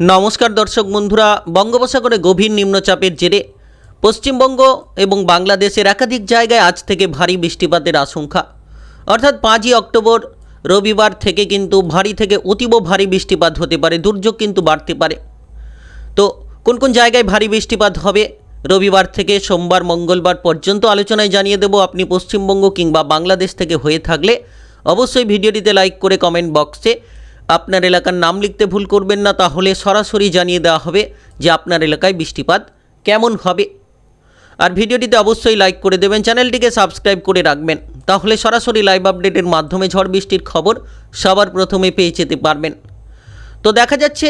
নমস্কার দর্শক বন্ধুরা, বঙ্গোপসাগরে গভীর নিম্নচাপের জেরে পশ্চিমবঙ্গ এবং বাংলাদেশের একাধিক জায়গায় আজ থেকে ভারী বৃষ্টিপাতের আশঙ্কা। অর্থাৎ পাঁচই অক্টোবর, রবিবার থেকে কিন্তু ভারী থেকে অতীব ভারী বৃষ্টিপাত হতে পারে, দুর্যোগ কিন্তু বাড়তে পারে। তো কোন কোন জায়গায় ভারী বৃষ্টিপাত হবে? রবিবার থেকে সোমবার, মঙ্গলবার পর্যন্ত আলোচনায় জানিয়ে দেব আপনি পশ্চিমবঙ্গ কিংবা বাংলাদেশ থেকে হয়ে থাকলে। অবশ্যই ভিডিওটিতে লাইক করে কমেন্ট বক্সে আপনার এলাকার নাম লিখতে ভুল করবেন না, তাহলে সরাসরি জানিয়ে দেওয়া হবে যে আপনার এলাকায় বৃষ্টিপাত কেমন হবে। আর ভিডিওটিতে অবশ্যই লাইক করে দেবেন, চ্যানেলটিকে সাবস্ক্রাইব করে রাখবেন, তাহলে সরাসরি লাইভ আপডেটের মাধ্যমে ঝড় বৃষ্টির খবর সবার প্রথমে পেয়ে যেতে পারবেন। তো দেখা যাচ্ছে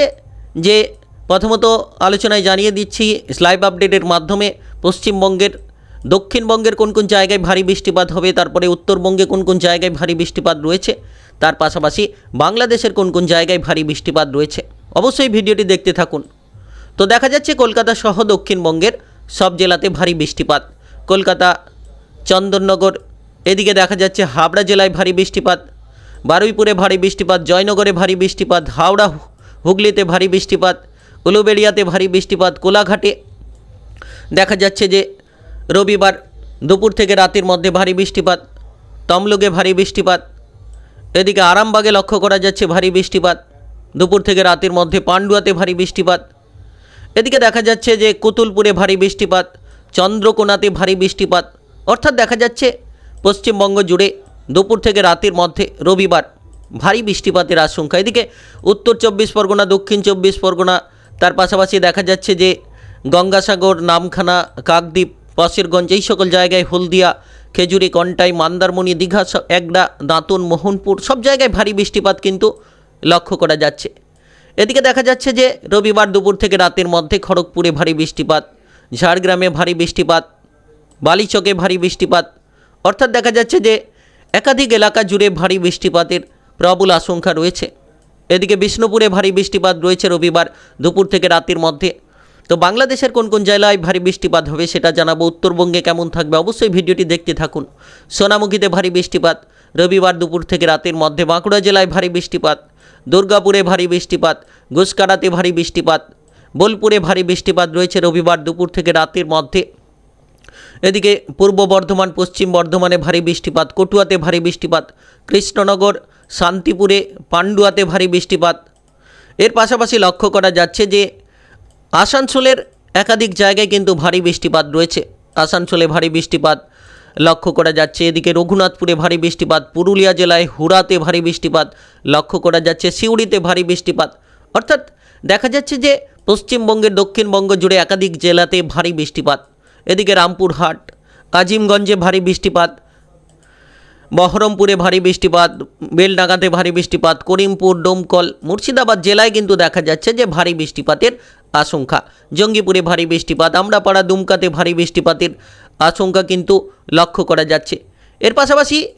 যে প্রথমত আলোচনায় জানিয়ে দিচ্ছি লাইভ আপডেটের মাধ্যমে পশ্চিমবঙ্গের, দক্ষিণবঙ্গের কোন কোন জায়গায় ভারী বৃষ্টিপাত হবে, তারপরে উত্তরবঙ্গে কোন কোন জায়গায় ভারী বৃষ্টিপাত রয়েছে তার পাশাপাশি বাংলাদেশের কোন কোন জায়গায় ভারী বৃষ্টিপাত রয়েছে? অবশ্যই ভিডিওটি দেখতে থাকুন। তো দেখা যাচ্ছে কলকাতা সহ দক্ষিণবঙ্গের সব জেলাতে ভারী বৃষ্টিপাত। কলকাতা, চন্দননগর, এদিকে দেখা যাচ্ছে হাবড়া জেলায় ভারী বৃষ্টিপাত। বারুইপুরে ভারী বৃষ্টিপাত, জয়নগরে ভারী বৃষ্টিপাত, হাওড়া, হুগলিতে ভারী বৃষ্টিপাত, উলুবেড়িয়াতে ভারী বৃষ্টিপাত, কোলাঘাটে দেখা যাচ্ছে যে রবিবার দুপুর থেকে রাতের মধ্যে ভারী বৃষ্টিপাত, তমলুকে ভারী বৃষ্টিপাত এদিকে আরামবাগে লক্ষ্য করা যাচ্ছে ভারী বৃষ্টিপাত। দুপুর থেকে রাতের মধ্যে পান্ডুয়াতে ভারী বৃষ্টিপাত। এদিকে দেখা যাচ্ছে যে কুতুলপুরে ভারী বৃষ্টিপাত, চন্দ্রকোনাতে ভারী বৃষ্টিপাত। অর্থাৎ দেখা যাচ্ছে পশ্চিমবঙ্গ জুড়ে দুপুর থেকে রাতের মধ্যে রবিবার ভারী বৃষ্টিপাতের আশঙ্কা। এদিকে উত্তর চব্বিশ পরগনা, দক্ষিণ চব্বিশ পরগনা, তার পাশাপাশি দেখা যাচ্ছে যে গঙ্গাসাগর, নামখানা, কাকদ্বীপ, পশেরগঞ্জ, এই সকল জায়গায় হলদিয়া খেজুরি, কন্টাই, মান্দারমণি দীঘা একডা, দাঁতন, মোহনপুর, সব জায়গায় ভারী বৃষ্টিপাত কিন্তু লক্ষ্য করা যাচ্ছে। এদিকে দেখা যাচ্ছে যে রবিবার দুপুর থেকে রাতের মধ্যে খড়গপুরে ভারী বৃষ্টিপাত, ঝাড়গ্রামে ভারী বৃষ্টিপাত, বালিচকে ভারী বৃষ্টিপাত। অর্থাৎ দেখা যাচ্ছে যে একাধিক এলাকা জুড়ে ভারী বৃষ্টিপাতের প্রবল আশঙ্কা রয়েছে। এদিকে বিষ্ণুপুরে ভারী বৃষ্টিপাত রয়েছে রবিবার দুপুর থেকে রাতের মধ্যে। তো বাংলাদেশের কোন কোন জেলায় ভারী বৃষ্টিপাত হবে সেটা জানাব, উত্তরবঙ্গে কেমন থাকবে অবশ্যই ভিডিওটি দেখতে থাকুন। সোনামুখীতে ভারী বৃষ্টিপাত, রবিবার দুপুর থেকে রাতের মধ্যে বাঁকুড়া জেলায় ভারী বৃষ্টিপাত, দুর্গাপুরে ভারী বৃষ্টিপাত গুসকারাতে ভারী বৃষ্টিপাত, বোলপুরে ভারী বৃষ্টিপাত রয়েছে রবিবার দুপুর থেকে রাতের মধ্যে। এদিকে পূর্ব বর্ধমান, পশ্চিম বর্ধমানে ভারী বৃষ্টিপাত, কটুয়াতে ভারী বৃষ্টিপাত, কৃষ্ণনগর, শান্তিপুরে, পান্ডুয়াতে ভারী বৃষ্টিপাত। এর পাশাপাশি লক্ষ্য করা যাচ্ছে যে আসানসোলের একাধিক জায়গায় কিন্তু ভারী বৃষ্টিপাত রয়েছে। আসানসোলে ভারী বৃষ্টিপাত লক্ষ্য করা যাচ্ছে। এদিকে রঘুনাথপুরে ভারী বৃষ্টিপাত, পুরুলিয়া জেলায় হুড়াতে ভারী বৃষ্টিপাত লক্ষ্য করা যাচ্ছে। সিউড়িতে ভারী বৃষ্টিপাত। অর্থাৎ দেখা যাচ্ছে যে পশ্চিমবঙ্গের দক্ষিণবঙ্গ জুড়ে একাধিক জেলাতে ভারী বৃষ্টিপাত। এদিকে রামপুরহাট, আজিমগঞ্জে ভারী বৃষ্টিপাত, বহরমপুরে ভারী বৃষ্টিপাত, বেলডাঙ্গাতে ভারী বৃষ্টিপাত, করিমপুর, ডোমকল, মুর্শিদাবাদ জেলায় কিন্তু দেখা যাচ্ছে যে ভারী বৃষ্টিপাতের আশঙ্কা। জঙ্গিপুরে ভারী বৃষ্টিপাত, আমরাপাড়া দুমকাতে ভারী বৃষ্টিপাতের আশঙ্কা কিন্তু লক্ষ্য করা যাচ্ছে। এর পাশাপাশি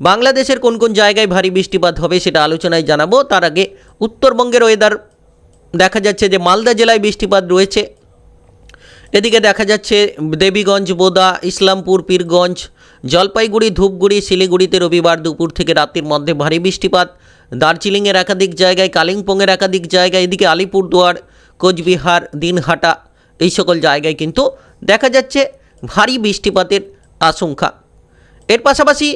বাংলাদেশের কোন কোন জায়গায় ভারী বৃষ্টিপাত হবে সেটা আলোচনায় জানাব। তার আগে উত্তরবঙ্গের ওয়েদার দেখা যাচ্ছে যে মালদা জেলায় বৃষ্টিপাত রয়েছে। এদিকে দেখা যাচ্ছে দেবীগঞ্জ, বোদা, ইসলামপুর, পীরগঞ্জ, জলপাইগুড়ি, ধূপগুড়ি, শিলিগুড়িতে রবিবার দুপুর থেকে রাতের মধ্যে ভারী বৃষ্টিপাত। দার্জিলিংয়ের একাধিক জায়গায়, কালিম্পংয়ের একাধিক জায়গায়, এদিকে আলিপুরদুয়ার কোচবিহার, দিনহাটা এই সকল জায়গায় কিন্তু দেখা যাচ্ছে ভারী বৃষ্টিপাতের আশঙ্কা। এর পাশাপাশি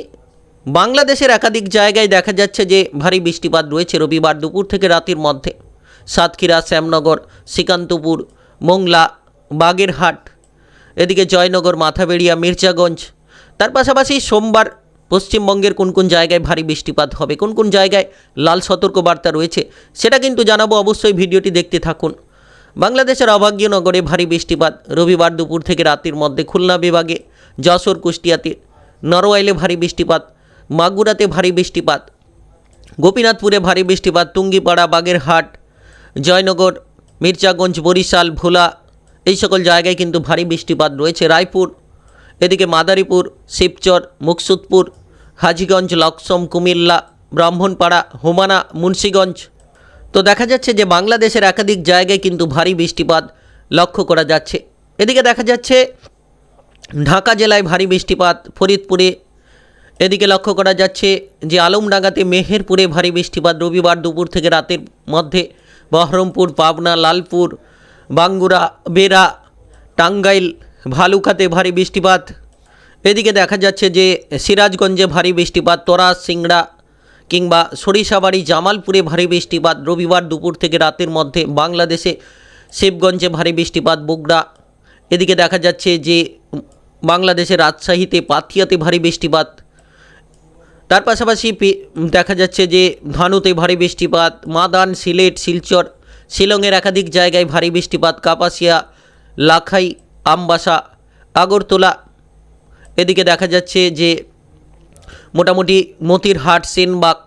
বাংলাদেশের একাধিক জায়গায় দেখা যাচ্ছে যে ভারী বৃষ্টিপাত রয়েছে রবিবার দুপুর থেকে রাতের মধ্যে। সাতক্ষীরা, শ্যামনগর, শ্রীকান্তপুর, মোংলা, বাগেরহাট, এদিকে জয়নগর, মাথাবেড়িয়া, মির্জাগঞ্জ। তার পাশাপাশি সোমবার পশ্চিমবঙ্গের কোন কোন জায়গায় ভারী বৃষ্টিপাত হবে, কোন কোন জায়গায় লাল সতর্কবার্তা রয়েছে, সেটা কিন্তু জানাব অবশ্যই, ভিডিওটি দেখতে থাকুন। বাংলাদেশের অভাগ্য নগরে ভারী বৃষ্টিপাত। রবিবার দুপুর থেকে রাতের মধ্যে খুলনা বিভাগে যশোর, কুষ্টিয়াতে, নরওয়াইলে ভারী বৃষ্টিপাত, মাগুরাতে ভারী বৃষ্টিপাত, গোপীনাথপুরে ভারী বৃষ্টিপাত তুঙ্গিপাড়া বাগেরহাট, জয়নগর, মির্জাগঞ্জ, বরিশাল, ভোলা, এই সকল জায়গায় কিন্তু ভারী বৃষ্টিপাত রয়েছে। রায়পুর, এদিকে মাদারীপুর, শিবচর, মুকসুদপুর, হাজিগঞ্জ, লক্সম, কুমিল্লা, ব্রাহ্মণপাড়া, হোমানা, মুন্সীগঞ্জ তো দেখা যাচ্ছে যে বাংলাদেশের একাধিক জায়গায় কিন্তু ভারী বৃষ্টিপাত লক্ষ্য করা যাচ্ছে। এদিকে দেখা যাচ্ছে ঢাকা জেলায় ভারী বৃষ্টিপাত, ফরিদপুরে এদিকে লক্ষ্য করা যাচ্ছে যে আলমডাঙ্গাতে মেহেরপুরে ভারী বৃষ্টিপাত, রবিবার দুপুর থেকে রাতের মধ্যে বহরমপুর, পাবনা, লালপুর, বাঙ্গুরা বেরা টাঙ্গাইল, ভালুকাতে ভারী বৃষ্টিপাত। এদিকে দেখা যাচ্ছে যে সিরাজগঞ্জে ভারী বৃষ্টিপাত, তরাস, সিংড়া কিংবা সরিষাবাড়ি, জামালপুরে ভারী বৃষ্টিপাত, রবিবার দুপুর থেকে রাতের মধ্যে বাংলাদেশে শিবগঞ্জে ভারী বৃষ্টিপাত, বগুড়া। এদিকে দেখা যাচ্ছে যে বাংলাদেশের রাজশাহীতে পাথিয়াতে ভারী বৃষ্টিপাত। তার পাশাপাশি দেখা যাচ্ছে যে ধানুতে ভারী বৃষ্টিপাত, মাদান, সিলেট, শিলচর, শিলংয়ের একাধিক জায়গায় ভারী বৃষ্টিপাত, কাপাসিয়া, লাখাই, আমবাসা, আগরতলা। এদিকে দেখা যাচ্ছে যে মোটামুটি মতিরহাট, সেনবাগ,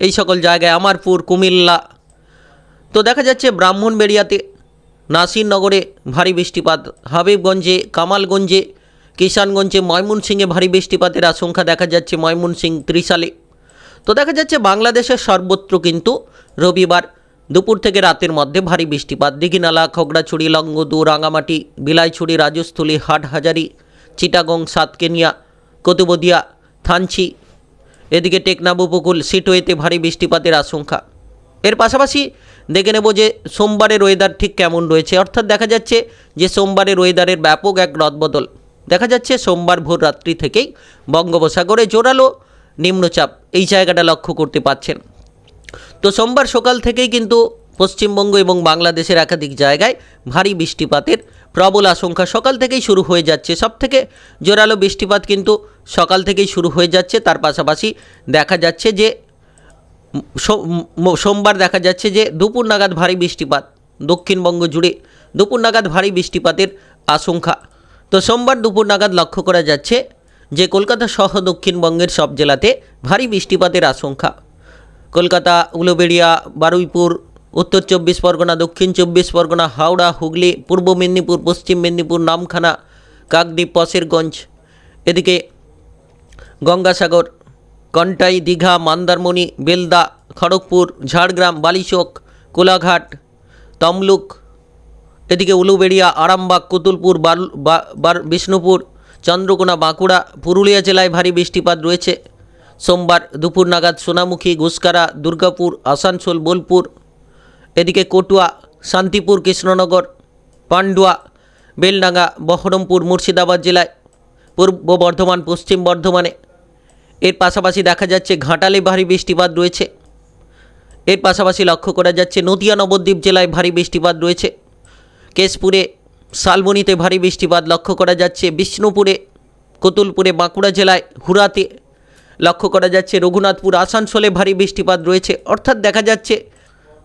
এই সকল জায়গায়, আমারপুর, কুমিল্লা। তো দেখা যাচ্ছে ব্রাহ্মণবেড়িয়াতে, নাসিরনগরে ভারী বৃষ্টিপাত। হাবিবগঞ্জে, কামালগঞ্জে, কিষানগঞ্জে, ময়মনসিংহে ভারী বৃষ্টিপাতের আশঙ্কা দেখা যাচ্ছে ময়মনসিংহ ত্রিশালে। তো দেখা যাচ্ছে বাংলাদেশের সর্বত্র কিন্তু রবিবার দুপুর থেকে রাতের মধ্যে ভারী বৃষ্টিপাত। দিঘিনালা, খগড়াছড়ি লঙ্গদু রাঙামাটি বিলাইছড়ি, রাজস্থলী, হাটহাজারি, চিটাগং, সাতকেনিয়া, কতুবদিয়া থানচি। এদিকে টেকনাফ উপকূল, সিটওয়েতে ভারী বৃষ্টিপাতের আশঙ্কা। এর পাশাপাশি দেখে নেব যে সোমবারের ওয়েদার ঠিক কেমন রয়েছে। অর্থাৎ দেখা যাচ্ছে যে সোমবারের ওয়েদারের ব্যাপক এক রদবদল। দেখা যাচ্ছে সোমবার ভোর রাত্রি থেকেই বঙ্গোপসাগরে জোরালো নিম্নচাপ এই জায়গাটা লক্ষ্য করতে পাচ্ছেন। তো সোমবার সকাল থেকেই কিন্তু পশ্চিমবঙ্গ এবং বাংলাদেশের একাধিক জায়গায় ভারী বৃষ্টিপাতের প্রবল আশঙ্কা সকাল থেকেই শুরু হয়ে যাচ্ছে। সব থেকে জোরালো বৃষ্টিপাত কিন্তু সকাল থেকেই শুরু হয়ে যাচ্ছে। তার পাশাপাশি দেখা যাচ্ছে যে সোমবার দেখা যাচ্ছে যে দুপুর নাগাদ ভারী বৃষ্টিপাত। দক্ষিণবঙ্গ জুড়ে দুপুর নাগাদ ভারী বৃষ্টিপাতের আশঙ্কা। তো সোমবার দুপুর নাগাদ লক্ষ্য করা যাচ্ছে যে, কলকাতা সহ দক্ষিণবঙ্গের সব জেলাতে ভারী বৃষ্টিপাতের আশঙ্কা। কলকাতা, উলুবেড়িয়া, বারুইপুর উত্তর চব্বিশ পরগনা, দক্ষিণ চব্বিশ পরগনা, হাওড়া, হুগলি, পূর্ব মেদিনীপুর, পশ্চিম মেদিনীপুর, নামখানা, কাকদ্বীপ পশেরগঞ্জ এদিকে গঙ্গাসাগর, কন্টাই, দীঘা, মন্দারমণি, বেলদা, খড়গপুর, ঝাড়গ্রাম, বালিচক, কোলাঘাট, তমলুক। এদিকে উলুবেড়িয়া, আরামবাগ, কুতুলপুর বাল- বিষ্ণুপুর, চন্দ্রকোনা, বাঁকুড়া, পুরুলিয়া জেলায় ভারী বৃষ্টিপাত রয়েছে। সোমবার দুপুর নাগাদ সোনামুখী ঘুসকারা দুর্গাপুর, আসানসোল, বোলপুর এদিকে কটুয়া, শান্তিপুর, কৃষ্ণনগর, পান্ডুয়া, বেলডাঙ্গা, বহরমপুর, মুর্শিদাবাদ জেলায়, পূর্ব বর্ধমান, পশ্চিম বর্ধমানে। এর পাশাপাশি দেখা যাচ্ছে ঘাটালে ভারী বৃষ্টিপাত রয়েছে। এর পাশাপাশি লক্ষ্য করা যাচ্ছে নদিয়া, নবদ্বীপ জেলায় ভারী বৃষ্টিপাত রয়েছে। কেশপুরে, শালবনীতে ভারী বৃষ্টিপাত লক্ষ্য করা যাচ্ছে। বিষ্ণুপুরে, কতুলপুরে, বাঁকুড়া জেলায় হুরাতে লক্ষ্য করা যাচ্ছে। রঘুনাথপুর, আসানসোলে ভারী বৃষ্টিপাত রয়েছে। অর্থাৎ দেখা যাচ্ছে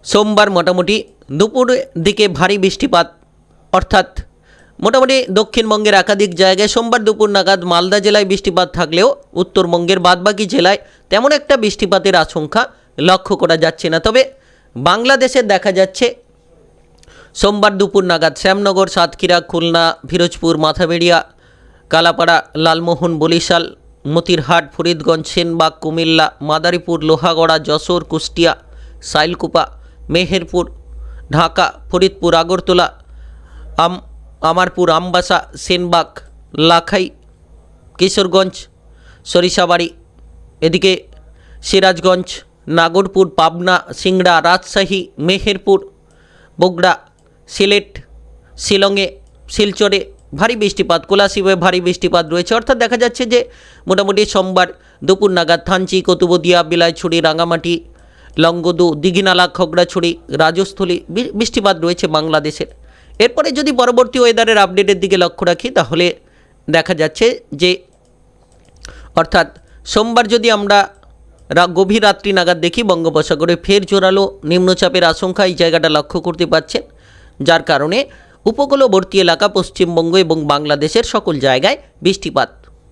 সোমবার মোটামুটি দুপুরের দিকে ভারী বৃষ্টিপাত, অর্থাৎ মোটামুটি দক্ষিণবঙ্গের একাধিক জায়গায় সোমবার দুপুর নাগাদ মালদা জেলায় বৃষ্টিপাত থাকলেও উত্তরবঙ্গের বাদবাকি জেলায় তেমন একটা বৃষ্টিপাতের আশঙ্কা লক্ষ্য করা যাচ্ছে না। তবে বাংলাদেশে দেখা যাচ্ছে সোমবার দুপুর নাগাদ শ্যামনগর, সাতক্ষীরা, খুলনা, ফিরোজপুর, মাথাবেড়িয়া, কালাপাড়া, লালমোহন, বরিশাল, মতিরহাট, ফরিদগঞ্জ, সেনবাগ, কুমিল্লা, মাদারীপুর, লোহাগড়া, যশোর, কুষ্টিয়া, সাইলকুপা মেহেরপুর, ঢাকা, ফরিদপুর, আগরতলা, আম, আমারপুর, আমবাসা, সেনবাগ, লাখাই, কিশোরগঞ্জ, সরিষাবাড়ি, এদিকে সিরাজগঞ্জ, নাগরপুর, পাবনা, সিংড়া, রাজশাহী, মেহেরপুর, বগুড়া, সিলেট, শিলংয়ে, শিলচরে ভারী বৃষ্টিপাত, কোলাশিবে ভারী বৃষ্টিপাত রয়েছে। অর্থাৎ দেখা যাচ্ছে যে মোটামুটি সোমবার দুপুর নাগাদ থানচি, কতুবদিয়া, বিলাইছড়ি রাঙামাটি লঙ্গদু দিঘিনালা, খগড়াছড়ি, রাজস্থলী বৃষ্টিপাত রয়েছে বাংলাদেশের। এরপরে যদি পরবর্তী ওয়েদারের আপডেটের দিকে লক্ষ্য রাখি, তাহলে দেখা যাচ্ছে যে, অর্থাৎ সোমবার যদি আমরা গভীর রাত্রি নাগাদ দেখি, বঙ্গোপসাগরে ফের জোরালো নিম্নচাপের আশঙ্কা এই জায়গাটা লক্ষ্য করতে পারছেন। যার কারণে উপকূলবর্তী এলাকা, পশ্চিমবঙ্গ এবং বাংলাদেশের সকল জায়গায় বৃষ্টিপাত।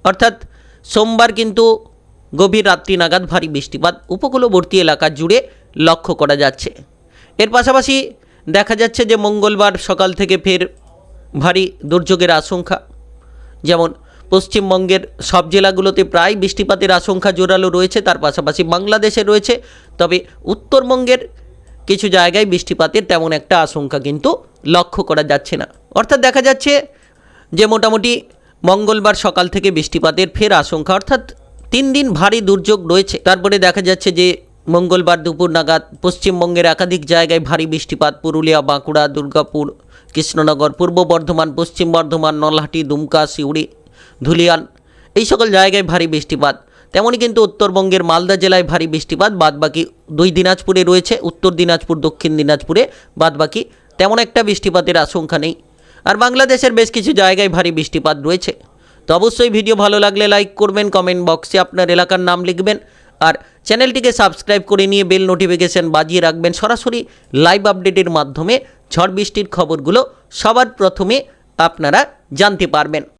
অর্থাৎ সোমবার কিন্তু গভীর রাত্রি নাগাদ ভারী বৃষ্টিপাত উপকূলবর্তী এলাকা জুড়ে লক্ষ্য করা যাচ্ছে। এর পাশাপাশি দেখা যাচ্ছে যে মঙ্গলবার সকাল থেকে ফের ভারী দুর্যোগের আশঙ্কা। যেমন পশ্চিমবঙ্গের সব জেলাগুলোতে প্রায় বৃষ্টিপাতের আশঙ্কা জোরালো রয়েছে, তার পাশাপাশি বাংলাদেশে রয়েছে, তবে উত্তরবঙ্গের কিছু জায়গায় বৃষ্টিপাতের তেমন একটা আশঙ্কা কিন্তু লক্ষ্য করা যাচ্ছে না। অর্থাৎ দেখা যাচ্ছে যে মোটামুটি মঙ্গলবার সকাল থেকে বৃষ্টিপাতের ফের আশঙ্কা, অর্থাৎ তিন দিন ভারী দুর্যোগ রয়েছে। তারপরে দেখা যাচ্ছে যে মঙ্গলবার দুপুর নাগাদ পশ্চিমবঙ্গের একাধিক জায়গায় ভারী বৃষ্টিপাত, পুরুলিয়া, বাঁকুড়া, দুর্গাপুর, কৃষ্ণনগর, পূর্ব বর্ধমান, পশ্চিম বর্ধমান, নলহাটি, দুমকা, সিউড়ি, ধুলিয়ান, এই সকল জায়গায় ভারী বৃষ্টিপাত। তেমনই কিন্তু উত্তরবঙ্গের মালদা জেলায় ভারী বৃষ্টিপাত, বাদবাকি দুই দিনাজপুরে রয়েছে, উত্তর দিনাজপুর, দক্ষিণ দিনাজপুরে বাদবাকি তেমন একটা বৃষ্টিপাতের আশঙ্কা নেই। আর বাংলাদেশের বেশ কিছু জায়গায় ভারী বৃষ্টিপাত রয়েছে। তো অবশ্যই ভিডিও ভালো লাগলে লাইক করবেন কমেন্ট বক্সে আপনার এলাকার নাম লিখবেন, আর চ্যানেলটিকে সাবস্ক্রাইব করে নিয়ে বেল নোটিফিকেশন বাজিয়ে রাখবেন। সরাসরি লাইভ আপডেটের মাধ্যমে ঝড় বৃষ্টির খবরগুলো সবার প্রথমে আপনারা জানতে পারবেন।